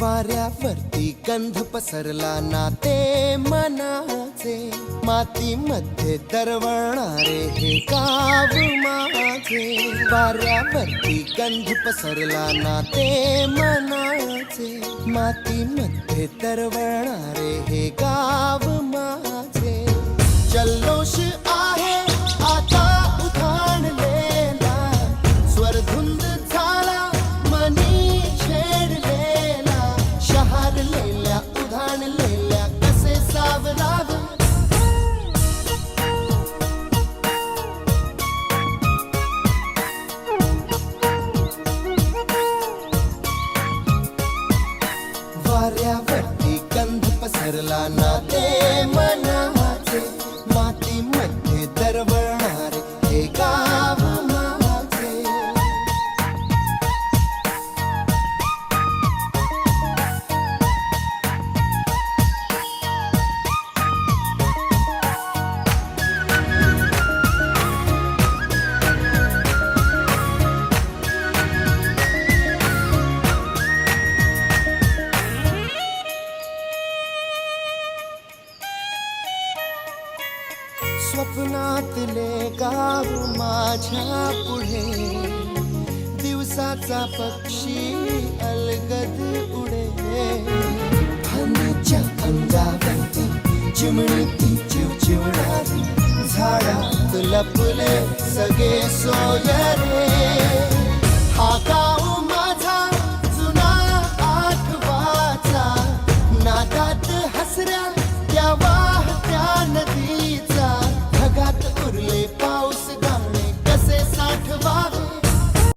वाऱ्यावरती गंध पसरला ना ते मनाचे. मातीमध्ये दरवळणारे हे काव माझे. वाऱ्यावरती गंध पसरला ना ते मनाचे. मातीमध्ये दरवळणारे हे गाव कसे सावराव वाऱ्यावरती गंध पसरला ना ते मनाचे स्वप्नातले गाव माझ्या पुढे. दिवसाचा पक्षी अलगद उडे. हनीच्या अंगावरती चिमणी ती चिवचिवणारी. झाडात लपले सगळे सोयरे.